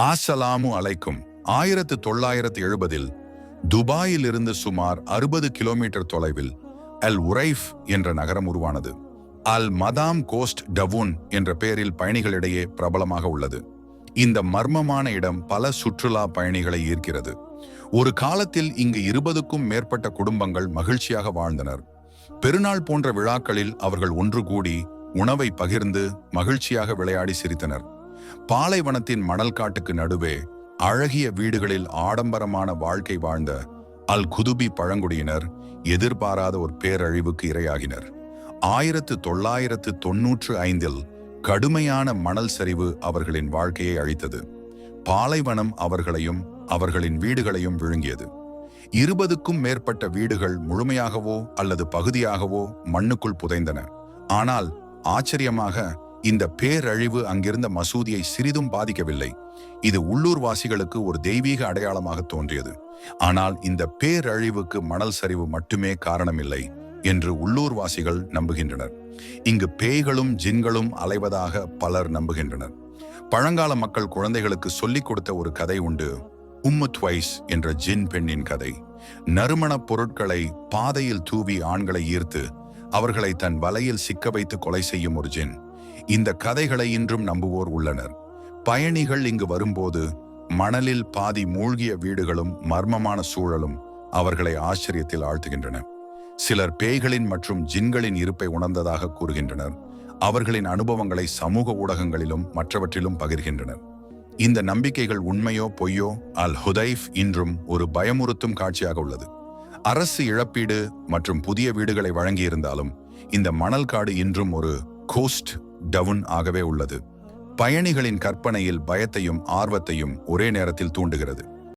ஆசலாமு அலைக்கும். ஆயிரத்து தொள்ளாயிரத்து எழுபதில் துபாயில் இருந்து சுமார் அறுபது கிலோமீட்டர் தொலைவில் அல் உரைஃப் என்ற நகரம் உருவானது. அல் மதாம் கோஸ்ட் டவுன் என்ற பெயரில் பயணிகளிடையே பிரபலமாக உள்ளது. இந்த மர்மமான இடம் பல சுற்றுலா பயணிகளை ஈர்க்கிறது. ஒரு காலத்தில் இங்கு இருபதுக்கும் மேற்பட்ட குடும்பங்கள் மகிழ்ச்சியாக வாழ்ந்தனர். பெருநாள் போன்ற விழாக்களில் அவர்கள் ஒன்று கூடி உணவை பகிர்ந்து மகிழ்ச்சியாக விளையாடி சிரித்தனர். பாலைவனத்தின் மணல் காட்டுக்கு நடுவே அழகிய வீடுகளில் ஆடம்பரமான வாழ்க்கை வாழ்ந்த அல் குதுபி பழங்குடியினர் எதிர்பாராத ஒரு பேரழிவுக்கு இரையாகினர். ஆயிரத்து தொள்ளாயிரத்து தொன்னூற்று ஐந்தில் கடுமையான மணல் சரிவு அவர்களின் வாழ்க்கையை அழித்தது. பாலைவனம் அவர்களையும் அவர்களின் வீடுகளையும் விழுங்கியது. இருபதுக்கும் மேற்பட்ட வீடுகள் முழுமையாகவோ அல்லது பகுதியாகவோ மண்ணுக்குள் புதைந்தன. ஆனால் ஆச்சரியமாக இந்த பேரழிவு அங்கிருந்த மசூதியை சிறிதும் பாதிக்கவில்லை. இது உள்ளூர்வாசிகளுக்கு ஒரு தெய்வீக அடையாளமாக தோன்றியது. ஆனால் இந்த பேரழிவுக்கு மணல் சரிவு மட்டுமே காரணமில்லை என்று உள்ளூர்வாசிகள் நம்புகின்றனர். இங்கு பேய்களும் ஜின்களும் அலைவதாக பலர் நம்புகின்றனர். பழங்கால மக்கள் குழந்தைகளுக்கு சொல்லிக் கொடுத்த ஒரு கதை உண்டு உம்மு துவைஸ் என்ற ஜின் பெண்ணின் கதை. நறுமணப் பொருட்களை பாதையில் தூவி ஆண்களை ஈர்த்து அவர்களை தன் வலையில் சிக்க வைத்து கொலை செய்யும் ஒரு ஜின். இந்த கதைகளை இன்றும் நம்புவோர் உள்ளனர். பயணிகள் இங்கு வரும்போது மணலில் பாதி மூழ்கிய வீடுகளும் மர்மமான சூழலும் அவர்களை ஆச்சரியத்தில் ஆழ்த்துகின்றன. சிலர் பேய்களின் மற்றும் ஜின்களின் இருப்பை உணர்ந்ததாக கூறுகின்றனர். அவர்களின் அனுபவங்களை சமூக ஊடகங்களிலும் மற்றவற்றிலும் பகிர்கின்றனர். இந்த நம்பிக்கைகள் உண்மையோ பொய்யோ அல் ஹுதைஃப் இன்றும் ஒரு பயமுறுத்தும் காட்சியாக உள்ளது. அரசு இழப்பீடு மற்றும் புதிய வீடுகளை வழங்கியிருந்தாலும் இந்த மணல் காடு இன்றும் ஒரு கோஸ்ட் டவுன் ஆகவே உள்ளது. பயணிகளின் கற்பனையில் பயத்தையும் ஆர்வத்தையும் ஒரே நேரத்தில் தூண்டுகிறது.